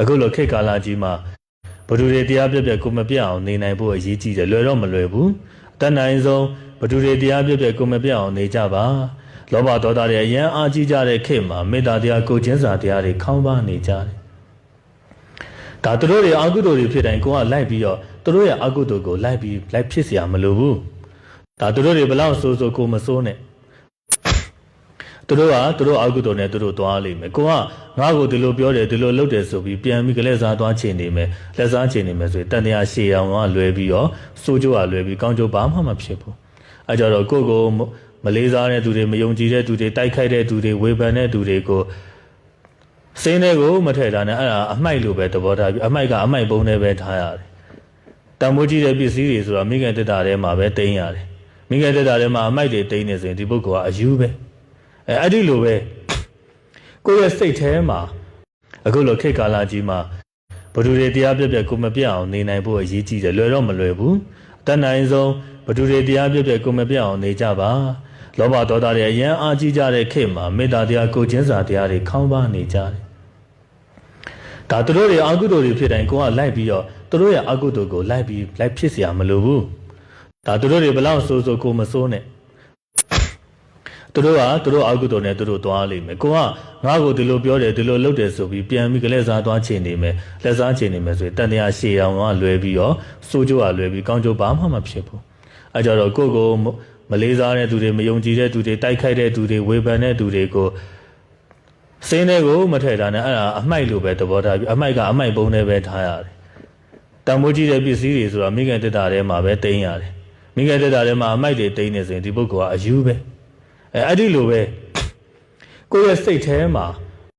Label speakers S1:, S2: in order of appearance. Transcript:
S1: အခုလိုခေတ်ကာလကြီးမှာဘဒူတွေတရားပြက်ပြက်ကိုမပြတ်အောင်နေနိုင်ဖို့အရေးကြီးတယ်လွယ်တော့မလွယ်ဘူးအတတ်နိုင်ဆုံးဘဒူတွေတရားပြက်ပြက်ကိုမပြတ်အောင်နေကြပါလောဘဒေါသတွေအရန်အားကြီးကြတဲ့ခေတ်မှာမေတ္တာတရားကိုချင်းစာတရားတွေခေါင်းပါနေကြတယ်ဒါသူတို့တွေအကုသိုလ်တွေဖြစ်တိုင်းကိုကလိုက်ပြီးတော့သူတို့ရဲ့အကုသိုလ်ကိုလိုက်ပြီးလိုက်ဖြစ်เสียမလိုဘူးဒါသူတို့တွေဘလောက်ဆိုးဆိုးကိုမဆိုးနဲ့ သူတို့ကသူတို့အာကုတုံနဲ့သူတို့သွားလိမ့်မယ်ကိုကငါ့ကိုဒီလိုပြောတယ်ဒီလိုလုပ်တယ်ဆိုပြီးပြန်ပြီးကလေးစားသွားချင်နေမယ်လက်စားချင်နေမယ်ဆိုရင်တန်တရားရှေအောင်ကလွယ်ပြီးတော့စိုးကြိုးကလွယ်ပြီးကောင်းကျိုးဘာမှမဖြစ်ဘူးအဲကြတော့ကိုယ့်ကိုမမလေးစားတဲ့သူတွေမယုံကြည်တဲ့သူတွေတိုက်ခိုက်တဲ့သူတွေဝေဖန်တဲ့သူတွေကိုစင်းတွေကိုမထည့်တာနဲ့အဲ့ဒါအမိုက်လိုပဲသဘောထားပြီးအမိုက်ကအမိုက်ပုံးနဲ့ပဲထားရတယ်တန်မိုးကြီးတဲ့ပစ္စည်းတွေဆိုတာမိခင်တက်တာထဲမှာပဲတင်းရတယ်မိခင်တက်တာထဲမှာအမိုက်တွေတင်းနေဆိုရင်ဒီပုဂ္ဂိုလ်ကအယူပဲ အဲအဲ့ဒီလိုပဲကိုယ့်ရဲ့စိတ်ထဲမှာအခုလိုခေတ်ကာလကြီးမှာဘဒူတွေတရားပြက်ပြက်ကိုမပြတ်အောင်နေနိုင်ဖို့အရေးကြီးတယ်လွယ်တော့မလွယ်ဘူးအတတ်နိုင်ဆုံးဘဒူတွေတရားပြက်ပြက်ကိုမပြတ်အောင်နေကြပါလောဘဒေါသတွေအရန်အားကြီးကြတဲ့ခေတ်မှာမေတ္တာတရားကိုချင်းစာတရားတွေခေါင်းပါနေကြတယ်ဒါသူတို့တွေအကုသိုလ်တွေဖြစ်တိုင်းကိုကလိုက်ပြီးတော့သူတို့ရဲ့အကုသိုလ်ကိုလိုက်ပြီးလိုက်ဖြစ်เสียမလိုဘူးဒါသူတို့တွေဘလောက်ဆိုးဆိုးကိုမဆိုးနဲ့ သူတို့ကသူတို့အာကုတုံနဲ့သူတို့သွားလိမ့်မယ်ကိုကငါ့ကိုဒီလိုပြောတယ်ဒီလိုလုပ်တယ်ဆိုပြီးပြန်ပြီးကလေးစားသွားချင်နေမယ်လက်စားချင်နေမယ်ဆိုရင်တန်တရားရှေအောင်ကလွယ်ပြီးတော့စိုးကြိုးကလွယ်ပြီးကောင်းကျိုးဘာမှမဖြစ်ဘူးအဲကြတော့ကိုယ့်ကိုမလေးစားတဲ့သူတွေမယုံကြည်တဲ့သူတွေတိုက်ခိုက်တဲ့သူတွေဝေဖန်တဲ့သူတွေကိုစင်းတွေကိုမထည့်တာနဲ့အဲ့ဒါအမိုက်လိုပဲသဘောထားပြီးအမိုက်ကအမိုက်ပုံးနဲ့ပဲထားရတယ်တန်မိုးကြီးတဲ့ပစ္စည်းတွေဆိုတာမိခင်တက်တာထဲမှာပဲတင်းရတယ်မိခင်တက်တာထဲမှာအမိုက်တွေတင်းနေဆိုရင်ဒီပုဂ္ဂိုလ်ကအယူပဲ အဲအဲ့ဒီလိုပဲကိုယ့်ရဲ့စိတ်ထဲမှာ